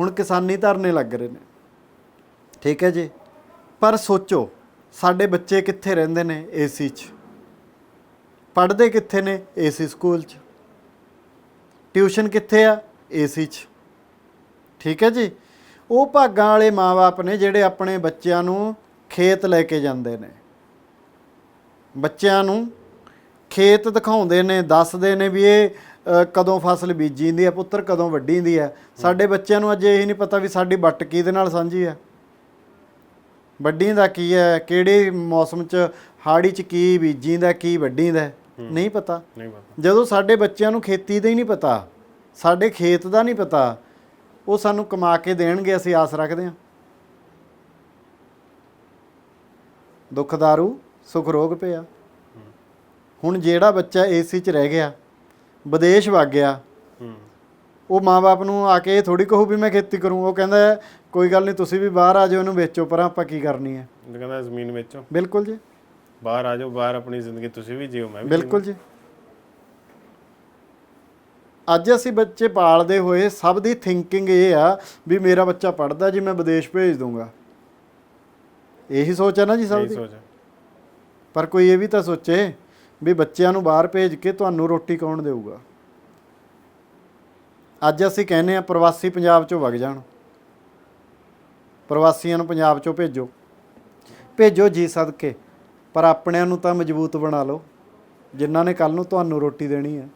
ਹੁਣ ਕਿਸਾਨੀ ਧਰਨੇ ਲੱਗ ਰਹੇ ਨੇ। ਠੀਕ ਹੈ ਜੀ? ਪਰ ਸੋਚੋ, ਸਾਡੇ ਬੱਚੇ ਕਿੱਥੇ ਰਹਿੰਦੇ ਨੇ ਏਸੀ 'ਚ? ਪੜ੍ਹਦੇ ਕਿੱਥੇ ਨੇ ਏਸੀ ਸਕੂਲ 'ਚ? ਟਿਊਸ਼ਨ ਕਿੱਥੇ ਆ ਏਸੀ 'ਚ? ਠੀਕ ਹੈ ਜੀ? ਉਹ ਭਾਗਾਂ ਵਾਲੇ ਮਾਪੇ ਨੇ ਜਿਹੜੇ ਆਪਣੇ ਬੱਚਿਆਂ ਨੂੰ ਖੇਤ ਲੈ ਕੇ ਜਾਂਦੇ ਨੇ। ਬੱਚਿਆਂ ਨੂੰ ਖੇਤ ਦਿਖਾਉਂਦੇ ਨੇ, ਦੱਸਦੇ ਨੇ ਵੀ ਇਹ ਕਦੋਂ ਫਸਲ ਬੀਜੀ ਹੁੰਦੀ ਹੈ ਪੁੱਤਰ ਕਦੋਂ ਵੱਢੀ ਹੁੰਦੀ ਹੈ। ਸਾਡੇ ਬੱਚਿਆਂ ਨੂੰ ਅੱਜ ਇਹ ਨਹੀਂ ਪਤਾ ਵੀ ਸਾਡੀ ਵੱਟ ਕਿਹਦੇ ਨਾਲ ਸਾਂਝੀ ਹੈ। ਵੱਢੀ ਦਾ ਕੀ ਹੈ ਕਿਹੜੇ ਮੌਸਮ 'ਚ ਹਾੜੀ 'ਚ ਕੀ ਬੀਜੀ ਦਾ ਕੀ ਵੱਢੀ ਦਾ ਨਹੀਂ ਪਤਾ। ਨਹੀਂ ਪਤਾ। ਜਦੋਂ ਸਾਡੇ ਬੱਚਿਆਂ ਨੂੰ ਖੇਤੀ ਦਾ ਹੀ ਨਹੀਂ ਪਤਾ ਸਾਡੇ ਖੇਤ ਦਾ ਨਹੀਂ ਪਤਾ ਉਹ ਸਾਨੂੰ ਕਮਾ ਕੇ ਦੇਣਗੇ ਅਸੀਂ ਆਸ ਰੱਖਦੇ ਹਾਂ। ਦੁੱਖ ਦਾਰੂ ਸੁਖ ਰੋਗ ਪਿਆ। ਹੁਣ ਜਿਹੜਾ ਬੱਚਾ ਏਸੀ 'ਚ ਰਹਿ ਗਿਆ ਵਿਦੇਸ਼ ਵਗ ਗਿਆ। ਉਹ ਮਾਪੇ ਨੂੰ ਆ ਕੇ ਥੋੜੀ ਕਹੂ ਵੀ ਮੈਂ ਖੇਤੀ ਕਰੂੰ। ਉਹ ਕਹਿੰਦਾ ਕੋਈ ਗੱਲ ਨਹੀਂ ਤੁਸੀਂ ਵੀ ਬਾਹਰ ਆ ਜਾਓ ਇਹਨੂੰ ਵੇਚੋ ਪਰ ਆਪਾਂ ਕੀ ਕਰਨੀ ਹੈ? ਕਹਿੰਦਾ ਜ਼ਮੀਨ ਵੇਚੋ। ਬਿਲਕੁਲ ਜੀ। ਬਾਹਰ ਆ ਜਾਓ ਬਾਹਰ ਆਪਣੀ ਜ਼ਿੰਦਗੀ ਤੁਸੀਂ ਵੀ ਜਿਓ ਮੈਂ ਵੀ ਬਿਲਕੁਲ ਜੀ। ਅੱਜ ਅਸੀਂ ਬੱਚੇ ਪਾਲਦੇ ਹੋਏ ਸਭ ਦੀ ਥਿੰਕਿੰਗ ਇਹ ਆ ਵੀ ਮੇਰਾ ਬੱਚਾ ਪੜਦਾ ਜੀ ਮੈਂ ਵਿਦੇਸ਼ ਭੇਜ ਦੂੰਗਾ ਇਹੀ ਸੋਚ ਹੈ ਨਾ ਜੀ ਸਭ ਦੀ? ਪਰ ਕੋਈ ਇਹ ਵੀ ਤਾਂ ਸੋਚੇ ਵੀ ਬੱਚਿਆਂ ਨੂੰ ਬਾਹਰ ਭੇਜ ਕੇ ਤੁਹਾਨੂੰ ਰੋਟੀ ਕੌਣ ਦੇਊਗਾ? ਅੱਜ ਅਸੀਂ ਕਹਿੰਦੇ ਆ ਪ੍ਰਵਾਸੀ ਪੰਜਾਬ ਚੋਂ ਵਗ ਜਾਣ। ਪ੍ਰਵਾਸੀਆਂ ਨੂੰ ਪੰਜਾਬ ਚੋਂ ਭੇਜੋ। ਭੇਜੋ ਜੀ ਸਦਕੇ ਪਰ ਆਪਣਿਆਂ ਨੂੰ ਤਾਂ ਮਜ਼ਬੂਤ ਬਣਾ ਲਓ ਜਿਨ੍ਹਾਂ ਨੇ ਕੱਲ ਨੂੰ ਤੁਹਾਨੂੰ ਰੋਟੀ ਦੇਣੀ ਹੈ।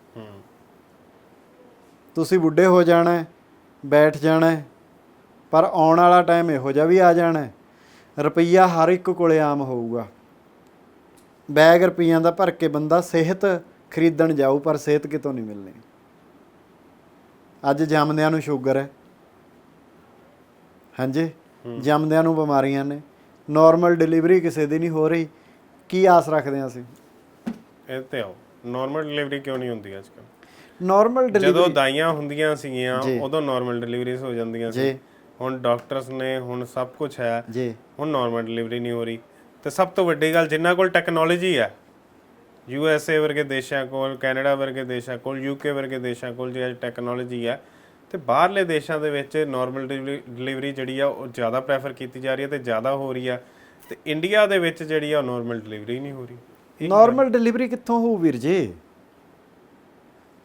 ਤੁਸੀਂ ਬੁੱਢੇ ਹੋ ਜਾਣਾ ਹੈ ਬੈਠ ਜਾਣਾ ਹੈ ਪਰ ਆਉਣ ਵਾਲਾ ਟਾਈਮ ਇਹੋ ਜਿਹਾ ਵੀ ਆ ਜਾਣਾ ਹੈ। ਰੁਪਈਆ ਹਰ ਇੱਕ ਕੋਲੇ ਆਮ ਹੋਊਗਾ। ਬੈਗ ਰੁਪਈਆਂ ਦਾ ਭਰ ਕੇ ਬੰਦਾ ਸਿਹਤ ਖਰੀਦਣ ਜਾਊ ਪਰ ਸਿਹਤ ਕਿਤੋਂ ਨਹੀਂ ਮਿਲਣੀ। ਅੱਜ ਜੰਮਦਿਆਂ ਨੂੰ ਸ਼ੂਗਰ ਹੈ। ਹਾਂਜੀ? ਜੰਮਦਿਆਂ ਨੂੰ ਬਿਮਾਰੀਆਂ ਨੇ। ਨਾਰਮਲ ਡਿਲੀਵਰੀ ਕਿਸੇ ਦੀ ਨਹੀਂ ਹੋ ਰਹੀ। ਕੀ ਆਸ ਰੱਖਦੇ ਹਾਂ ਅਸੀਂ? ਇਹ ਤੇ ਆਓ। ਨਾਰਮਲ ਡਿਲੀਵਰੀ ਕਿਉਂ ਨਹੀਂ ਹੁੰਦੀ ਅੱਜਕੱਲ ਨਾਰਮਲ ਜਦੋਂ ਡਿਲੀਵਰੀ ਦਾਈਆਂ ਹੁੰਦੀਆਂ ਸੀਗੀਆਂ। ਉਦੋਂ ਨਾਰਮਲ ਡਿਲੀਵਰੀਜ਼ ਹੋ ਜਾਂਦੀਆਂ ਸੀ। ਜੀ। ਹੁਣ ਡਾਕਟਰਸ ਨੇ ਹੁਣ ਸਭ ਕੁਝ ਹੈ। ਜੀ। ਹੁਣ ਨਾਰਮਲ ਡਿਲੀਵਰੀ ਨਹੀਂ ਹੋ ਰਹੀ। ਤੇ ਸਭ ਤੋਂ ਵੱਡੀ ਗੱਲ ਜਿਨ੍ਹਾਂ ਕੋਲ ਟੈਕਨੋਲੋਜੀ ਹੈ ਯੂ ਐਸ ਏ ਵਰਗੇ ਦੇਸ਼ਾਂ ਕੋਲ ਕੈਨੇਡਾ ਵਰਗੇ ਦੇਸ਼ਾਂ ਕੋਲ ਯੂ ਕੇ ਵਰਗੇ ਦੇਸ਼ਾਂ ਕੋਲ ਜੇ ਟੈਕਨੋਲੋਜੀ ਹੈ ਤੇ ਬਾਹਰਲੇ ਦੇਸ਼ਾਂ ਦੇ ਵਿੱਚ ਨਾਰਮਲ ਡਿਲੀਵਰੀ ਜਿਹੜੀ ਆ ਉਹ ਜ਼ਿਆਦਾ ਪ੍ਰੈਫਰ ਕੀਤੀ ਜਾ ਰਹੀ ਹੈ ਤੇ ਜ਼ਿਆਦਾ ਹੋ ਰਹੀ ਆ। ਤੇ ਇੰਡੀਆ ਦੇ ਵਿੱਚ ਜਿਹੜੀ ਆ ਨਾਰਮਲ ਡਿਲੀਵਰੀ ਨਹੀਂ ਹੋ ਰਹੀ। ਨਾਰਮਲ ਡਿਲੀਵਰੀ ਕਿੱਥੋਂ ਹੋਊ ਵੀਰ ਜੀ?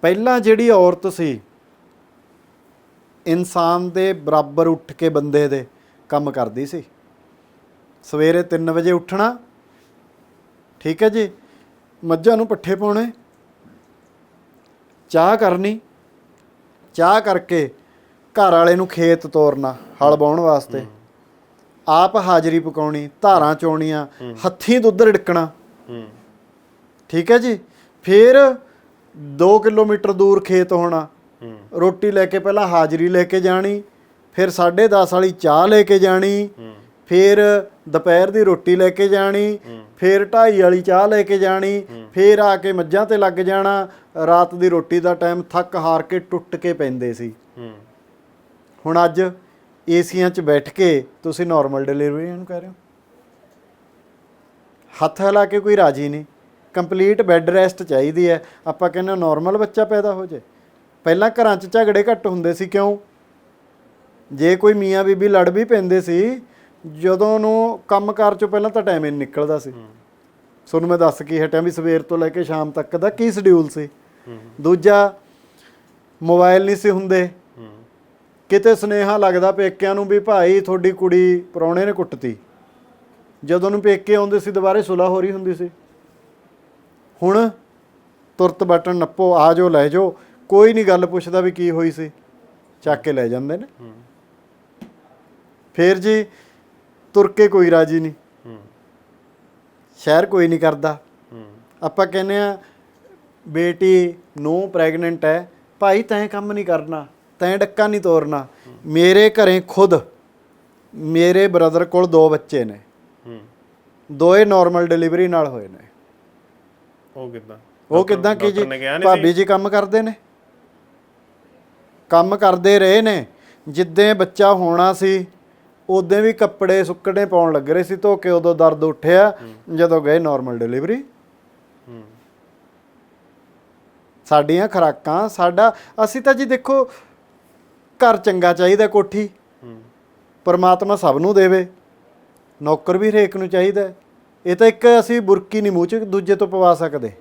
ਪਹਿਲਾਂ ਜਿਹੜੀ ਔਰਤ ਸੀ ਇਨਸਾਨ ਦੇ ਬਰਾਬਰ ਉੱਠ ਕੇ ਬੰਦੇ ਦੇ ਕੰਮ ਕਰਦੀ ਸੀ। ਸਵੇਰੇ 3 ਵਜੇ ਉੱਠਣਾ। ਠੀਕ ਹੈ ਜੀ? ਮੱਝਾਂ ਨੂੰ ਪੱਠੇ ਪਾਉਣੇ। ਚਾਹ ਕਰਨੀ। ਚਾਹ ਕਰਕੇ ਘਰ ਵਾਲੇ ਨੂੰ ਖੇਤ ਤੋਰਨਾ ਹਲ ਵਾਹੁਣ ਵਾਸਤੇ। ਆਪ ਹਾਜ਼ਰੀ ਪਕਾਉਣੀ ਧਾਰਾਂ ਚੋਣੀਆਂ ਹੱਥੀਂ ਦੁੱਧ ਰਿੜਕਣਾ। ਠੀਕ ਹੈ ਜੀ? ਫਿਰ 2 ਕਿਲੋਮੀਟਰ ਦੂਰ ਖੇਤ ਹੋਣਾ। ਰੋਟੀ ਲੈ ਕੇ ਪਹਿਲਾਂ ਹਾਜ਼ਰੀ ਲੈ ਕੇ ਜਾਣੀ ਫਿਰ 10:30 ਵਾਲੀ ਚਾਹ ਲੈ ਕੇ ਜਾਣੀ। ਫਿਰ ਦੁਪਹਿਰ ਦੀ ਰੋਟੀ ਲੈ ਕੇ ਜਾਣੀ ਫਿਰ 2:30 ਵਾਲੀ ਚਾਹ ਲੈ ਕੇ ਜਾਣੀ ਫਿਰ ਆ ਕੇ ਮੱਝਾਂ ਤੇ ਲੱਗ ਜਾਣਾ ਰਾਤ ਦੀ ਰੋਟੀ ਦਾ ਟਾਈਮ ਥੱਕ ਹਾਰ ਕੇ ਟੁੱਟ ਕੇ ਪੈਂਦੇ ਸੀ। ਹੁਣ ਅੱਜ ਏਸੀਆਂ 'ਚ ਬੈਠ ਕੇ ਤੁਸੀਂ ਨਾਰਮਲ ਡਿਲੀਵਰੀ ਨੂੰ ਕਹਿ ਰਹੇ ਹੋ? ਹੱਥ ਹਿਲਾ ਕੇ ਕੋਈ ਰਾਜੀ ਨਹੀਂ। ਕੰਪਲੀਟ ਬੈੱਡ ਰੈਸਟ ਚਾਹੀਦੀ ਹੈ। ਆਪਾਂ ਕਹਿੰਦੇ ਨਾਰਮਲ ਬੱਚਾ ਪੈਦਾ ਹੋ ਜਾਏ। ਪਹਿਲਾਂ ਘਰਾਂ 'ਚ ਝਗੜੇ ਘੱਟ ਹੁੰਦੇ ਸੀ ਕਿਉਂ? ਜੇ ਕੋਈ ਮੀਆਂ ਬੀਬੀ ਲੜ ਵੀ ਪੈਂਦੇ ਸੀ ਜਦੋਂ ਨੂੰ ਕੰਮਕਾਰ 'ਚੋਂ ਪਹਿਲਾਂ ਤਾਂ ਟਾਈਮ ਹੀ ਨਹੀਂ ਨਿਕਲਦਾ ਸੀ। ਤੁਹਾਨੂੰ ਮੈਂ ਦੱਸ ਕੀ ਹਟਿਆ ਵੀ ਸਵੇਰ ਤੋਂ ਲੈ ਕੇ ਸ਼ਾਮ ਤੱਕ ਦਾ ਕੀ ਸ਼ਡਿਊਲ ਸੀ। ਦੂਜਾ ਮੋਬਾਈਲ ਨਹੀਂ ਸੀ ਹੁੰਦੇ। ਕਿਤੇ ਸੁਨੇਹਾ ਲੱਗਦਾ ਪੇਕਿਆਂ ਨੂੰ ਵੀ ਭਾਈ ਤੁਹਾਡੀ ਕੁੜੀ ਪ੍ਰਾਹੁਣੇ ਨੇ ਕੁੱਟਤੀ। ਜਦੋਂ ਨੂੰ ਪੇਕੇ ਆਉਂਦੇ ਸੀ ਦੁਬਾਰੇ ਸੁਲਾ ਹੋ ਰਹੀ ਹੁੰਦੀ ਸੀ। ਹੁਣ ਤੁਰਤ ਬਟਨ ਨੱਪੋ ਆ ਜਾਓ ਲੈ ਜਾਓ। ਕੋਈ ਨਹੀਂ ਗੱਲ ਪੁੱਛਦਾ ਵੀ ਕੀ ਹੋਈ ਸੀ। ਚੱਕ ਕੇ ਲੈ ਜਾਂਦੇ ਨੇ। ਫੇਰ ਜੀ ਤੁਰ ਕੇ ਕੋਈ ਰਾਜੀ ਨਹੀਂ। ਹੂੰ। ਸ਼ਹਿਰ ਕੋਈ ਨਹੀਂ ਕਰਦਾ। ਹੂੰ। ਆਪਾਂ ਕਹਿੰਦੇ ਆ ਬੇਟੀ ਨੂੰ ਪ੍ਰੈਗਨੈਂਟ ਹੈ ਭਾਈ ਤੈਂ ਕੰਮ ਨਹੀਂ ਕਰਨਾ ਤੈਂ ਡੱਕਾ ਨਹੀਂ ਤੋਰਨਾ। ਮੇਰੇ ਘਰੇ ਖੁਦ ਮੇਰੇ ਬ੍ਰਦਰ ਕੋਲ ਦੋ ਬੱਚੇ ਨੇ। ਹੂੰ। ਦੋਏ ਨਾਰਮਲ ਡਿਲੀਵਰੀ ਨਾਲ ਹੋਏ ਨੇ। ਉਹ ਕਿਦਾਂ? ਉਹ ਕਿਦਾਂ ਕੀ ਜੀ? ਭਾਬੀ ਜੀ ਕੰਮ ਕਰਦੇ ਨੇ। ਕੰਮ ਕਰਦੇ ਰਹੇ ਨੇ। ਜਿੱਦਾਂ ਬੱਚਾ ਹੋਣਾ ਸੀ ਉਦੋਂ ਵੀ ਕੱਪੜੇ ਸੁੱਕਣੇ ਪਾਉਣ ਲੱਗ ਰਹੇ ਸੀ, ਧੋ ਕੇ ਉਦੋਂ ਦਰਦ ਉੱਠਿਆ, ਜਦੋਂ ਗਏ ਨਾਰਮਲ ਡਿਲੀਵਰੀ ਸਾਡੀਆਂ ਖੁਰਾਕਾਂ, ਸਾਡਾ, ਅਸੀਂ ਤਾਂ ਜੀ ਦੇਖੋ, ਘਰ ਚੰਗਾ ਚਾਹੀਦਾ ਕੋਠੀ। ਪਰਮਾਤਮਾ ਸਭ ਨੂੰ ਦੇਵੇ, ਨੌਕਰ ਵੀ ਹਰੇਕ ਨੂੰ ਚਾਹੀਦਾ ਇਹ ਤਾਂ ਇੱਕ ਅਸੀਂ ਬੁਰਕੀ ਨਹੀਂ ਮੂੰਹ ਚ ਦੂਜੇ ਤੋਂ ਪਵਾ ਸਕਦੇ।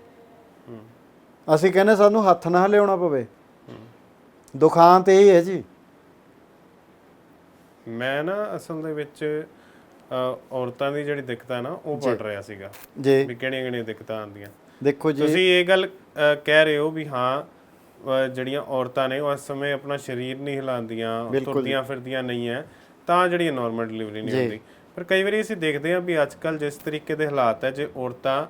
ਅਸੀਂ ਕਹਿੰਦੇ ਸਾਨੂੰ ਹੱਥ ਨਾ ਲਿਆਉਣਾ ਪਵੇ। ਦੁਖਾਂਤ ਇਹ ਹੈ ਜੀ। ਮੈਂ ਨਾ ਅਸਲ ਦੇ ਵਿੱਚ ਔਰਤਾਂ ਦੀ ਜਿਹੜੀ ਦਿੱਕਤਾਂ ਨਾ ਉਹ ਪੜ ਰਿਹਾ ਸੀਗਾ। ਜੀ। ਵੀ ਕਿਹੜੀਆਂ ਕਿਹੜੀਆਂ ਦਿੱਕਤਾਂ ਆਉਂਦੀਆਂ। ਦੇਖੋ ਜੀ। ਤੁਸੀਂ ਇਹ ਗੱਲ ਕਹਿ ਰਹੇ ਹੋ ਵੀ ਹਾਂ ਜਿਹੜੀਆਂ ਔਰਤਾਂ ਨੇ ਉਹ ਇਸ ਸਮੇਂ ਆਪਣਾ ਸਰੀਰ ਨਹੀਂ ਹਿਲਾਉਂਦੀਆਂ ਤੁਰਦੀਆਂ ਫਿਰਦੀਆਂ ਨਹੀਂ ਹੈ ਤਾਂ ਜਿਹੜੀ ਨਾਰਮਲ ਡਿਲੀਵਰੀ ਨਹੀਂ ਹੁੰਦੀ। ਪਰ ਕਈ ਵਾਰੀ ਅਸੀਂ ਦੇਖਦੇ ਹਾਂ ਵੀ ਅੱਜ ਕੱਲ ਜਿਸ ਤਰੀਕੇ ਦੇ ਹਾਲਾਤ ਹੈ ਜੇ ਔਰਤਾਂ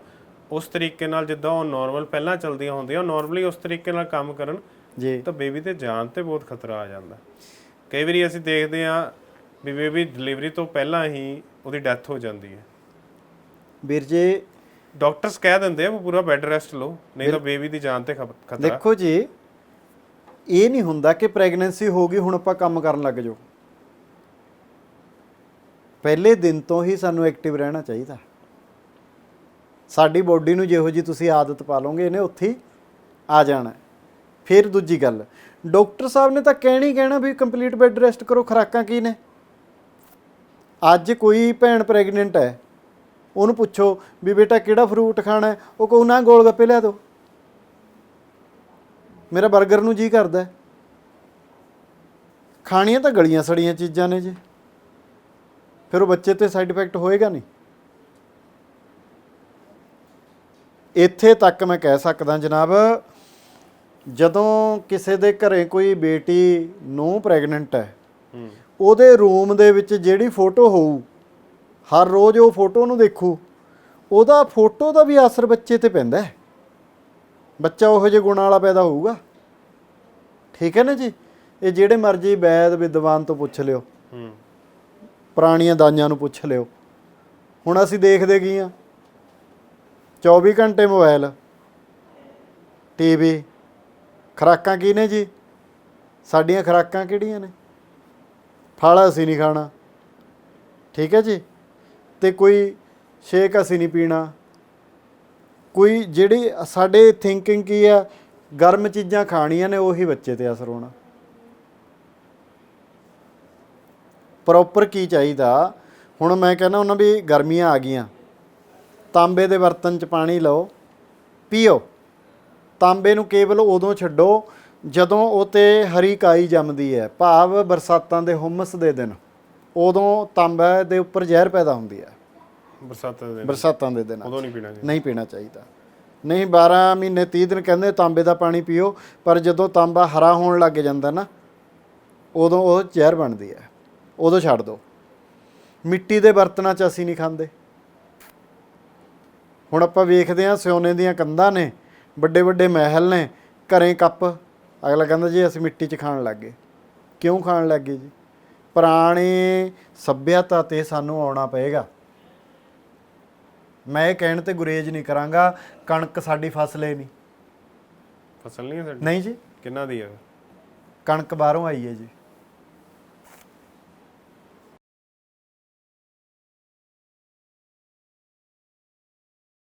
ਉਸ ਤਰੀਕੇ ਨਾਲ ਜਿੱਦਾਂ ਉਹ ਨਾਰਮਲ ਪਹਿਲਾਂ ਚੱਲਦੀਆਂ ਹੁੰਦੀਆਂ ਨਾਰਮਲੀ ਉਸ ਤਰੀਕੇ ਨਾਲ ਕੰਮ ਕਰਨ ਜੀ। ਤਾਂ ਬੇਬੀ ਤੇ ਜਾਨ ਤੇ ਬਹੁਤ ਖਤਰਾ ਆ ਜਾਂਦਾ। ਕਈ ਵਾਰੀ ਅਸੀਂ ਦੇਖਦੇ ਹਾਂ ਵੀ ਬੇਬੀ ਡਿਲੀਵਰੀ ਤੋਂ ਪਹਿਲਾਂ ਹੀ ਉਹਦੀ ਡੈਥ ਹੋ ਜਾਂਦੀ ਹੈ। ਵੀਰ ਜੀ ਡਾਕਟਰਸ ਕਹਿ ਦਿੰਦੇ ਆ ਵੀ ਪੂਰਾ ਬੈੱਡ ਰੈਸਟ ਲਓ ਨਹੀਂ ਤਾਂ ਬੇਬੀ ਦੀ ਜਾਨ ਤੇ ਖਪ- ਖਤਰਾ। ਦੇਖੋ ਜੀ ਇਹ ਨਹੀਂ ਹੁੰਦਾ ਕਿ ਪ੍ਰੈਗਨੈਂਸੀ ਹੋ ਗਈ ਹੁਣ ਆਪਾਂ ਕੰਮ ਕਰਨ ਲੱਗ ਜਾਓ। ਪਹਿਲੇ ਦਿਨ ਤੋਂ ਹੀ ਸਾਨੂੰ ਐਕਟਿਵ ਰਹਿਣਾ ਚਾਹੀਦਾ। ਸਾਡੀ ਬੋਡੀ ਨੂੰ ਜਿਹੋ ਜੀ ਤੁਸੀਂ ਆਦਤ ਪਾ ਲਓਗੇ ਇਹਨੇ ਉੱਥੇ ਹੀ ਆ ਜਾਣਾ ਹੈ। ਫਿਰ ਦੂਜੀ ਗੱਲ ਡਾਕਟਰ ਸਾਹਿਬ ਨੇ ਤਾਂ ਕਹਿਣੀ ਕਹਿਣਾ ਵੀ ਕੰਪਲੀਟ ਬੈੱਡ ਰੈਸਟ ਕਰੋ ਖੁਰਾਕਾਂ ਕੀ ਨੇ? ਅੱਜ ਕੋਈ ਭੈਣ ਪ੍ਰੈਗਨੈਂਟ ਹੈ, ਉਹਨੂੰ ਪੁੱਛੋ ਵੀ ਬੇਟਾ ਕਿਹੜਾ ਫਰੂਟ ਖਾਣਾ ਹੈ, ਉਹ ਕਹੂ ਨਾ ਗੋਲ ਗੱਪੇ ਲਿਆ ਦਿਓ ਮੇਰਾ 버ਗਰ ਨੂੰ ਜੀ ਕਰਦਾ ਖਾਣੀਆਂ ਤਾਂ ਗਲੀਆਂ ਸੜੀਆਂ ਚੀਜ਼ਾਂ ਨੇ ਜੀ। ਫਿਰ ਉਹ ਬੱਚੇ ਤੇ ਸਾਈਡ ਇਫੈਕਟ ਹੋਏਗਾ ਨਹੀਂ। ਇੱਥੇ ਤੱਕ ਮੈਂ ਕਹਿ ਸਕਦਾ ਜਨਾਬ, ਜਦੋਂ ਕਿਸੇ ਦੇ ਘਰੇ ਕੋਈ ਬੇਟੀ ਨੂੰ ਪ੍ਰੈਗਨੈਂਟ ਹੈ। ਉਹਦੇ ਰੂਮ ਦੇ ਵਿੱਚ ਜਿਹੜੀ ਫੋਟੋ ਹੋਊ ਹਰ ਰੋਜ਼ ਉਹ ਫੋਟੋ ਨੂੰ ਦੇਖੂ ਉਹਦਾ ਫੋਟੋ ਦਾ ਵੀ ਅਸਰ ਬੱਚੇ ਤੇ ਪੈਂਦਾ ਹੈ। ਬੱਚਾ ਉਹੋ ਜਿਹੇ ਗੁਣਾਂ ਵਾਲਾ ਪੈਦਾ ਹੋਊਗਾ। ਠੀਕ ਹੈ ਨਾ ਜੀ? ਇਹ ਜਿਹੜੇ ਮਰਜ਼ੀ ਵੈਦ ਵਿਦਵਾਨ ਤੋਂ ਪੁੱਛ ਲਿਓ। ਹੂੰ। ਪੁਰਾਣੀਆਂ ਦਾਈਆਂ ਨੂੰ ਪੁੱਛ ਲਿਓ। ਹੁਣ ਅਸੀਂ ਦੇਖਦੇ ਕੀ ਆ? 24 ਘੰਟੇ ਮੋਬਾਈਲ ਟੀਵੀ। ਖੁਰਾਕਾਂ ਕੀ ਨੇ ਜੀ? ਸਾਡੀਆਂ ਖੁਰਾਕਾਂ ਕਿਹੜੀਆਂ ਨੇ? ਫਲ ਅਸੀਂ ਨਹੀਂ ਖਾਣਾ। ਠੀਕ ਹੈ ਜੀ? ਤੇ ਕੋਈ ਸ਼ੇਕ ਅਸੀਂ ਨਹੀਂ ਪੀਣਾ। ਕੋਈ ਜਿਹੜੀ ਸਾਡੇ ਥਿੰਕਿੰਗ ਕੀ ਆ, ਗਰਮ ਚੀਜ਼ਾਂ ਖਾਣੀਆਂ ਨੇ, ਉਹੀ ਬੱਚੇ ਤੇ ਅਸਰ ਹੋਣਾ। ਪ੍ਰੋਪਰ ਕੀ ਚਾਹੀਦਾ? ਹੁਣ ਮੈਂ ਕਹਿੰਦਾ ਉਹਨਾਂ ਵੀ ਗਰਮੀਆਂ ਆ ਗਈਆਂ। ਤਾਂਬੇ ਦੇ ਬਰਤਨ 'ਚ ਪਾਣੀ ਲਓ। ਪੀਓ। ਤਾਂਬੇ ਨੂੰ ਕੇਵਲ ਉਦੋਂ ਛੱਡੋ ਜਦੋਂ ਉਹ ਤੇ ਹਰੀ ਕਾਈ ਜੰਮਦੀ ਹੈ ਭਾਵ ਬਰਸਾਤਾਂ ਦੇ ਹੁਮਸ ਦੇ ਦਿਨ ਉਦੋਂ ਤਾਂਬੇ ਦੇ ਉੱਪਰ ਜ਼ਹਿਰ ਪੈਦਾ ਹੁੰਦੀ ਹੈ। ਬਰਸਾਤਾਂ ਦੇ ਦਿਨ। ਬਰਸਾਤਾਂ ਦੇ ਦਿਨਾਂ। ਉਦੋਂ ਨਹੀਂ ਪੀਣਾ ਜੀ ਨਹੀਂ ਪੀਣਾ ਚਾਹੀਦਾ। ਨਹੀਂ 12 ਮਹੀਨੇ 30 ਦਿਨ ਕਹਿੰਦੇ ਤਾਂਬੇ ਦਾ ਪਾਣੀ ਪੀਓ ਪਰ ਜਦੋਂ ਤਾਂਬਾ ਹਰਾ ਹੋਣ ਲੱਗ ਜਾਂਦਾ ਨਾ ਉਦੋਂ ਉਹ ਜ਼ਹਿਰ ਬਣਦੀ ਹੈ। ਉਦੋਂ ਛੱਡ ਦਿਓ ਮਿੱਟੀ ਦੇ ਬਰਤਨਾਂ 'ਚ ਅਸੀਂ ਨਹੀਂ ਖਾਂਦੇ। ਹੁਣ ਆਪਾਂ ਵੇਖਦੇ ਹਾਂ ਸਿਉਨੇ ਦੀਆਂ ਕੰਧਾਂ ਨੇ ਵੱਡੇ ਵੱਡੇ ਮਹਿਲ ਨੇ ਘਰੇ ਕੱਪ ਅਗਲਾ ਕਹਿੰਦਾ ਜੀ ਅਸੀਂ ਮਿੱਟੀ 'ਚ ਖਾਣ ਲੱਗ ਗਏ। ਕਿਉਂ ਖਾਣ ਲੱਗ ਗਏ ਜੀ? ਪੁਰਾਣੇ ਸੱਭਿਅਤਾ ਤੇ ਸਾਨੂੰ ਆਉਣਾ ਪਏਗਾ। ਮੈਂ ਇਹ ਕਹਿਣ ਤੇ ਗੁਰੇਜ ਨਹੀਂ ਕਰਾਂਗਾ ਕਣਕ ਸਾਡੀ ਫਸਲ ਏ ਨਹੀਂ। ਫਸਲ ਨਹੀਂ ਹੈ ਸਾਡੀ? ਨਹੀਂ ਜੀ। ਕਿੰਨਾ ਦੀ ਹੈ? ਕਣਕ ਬਾਹਰੋਂ ਆਈ ਹੈ ਜੀ।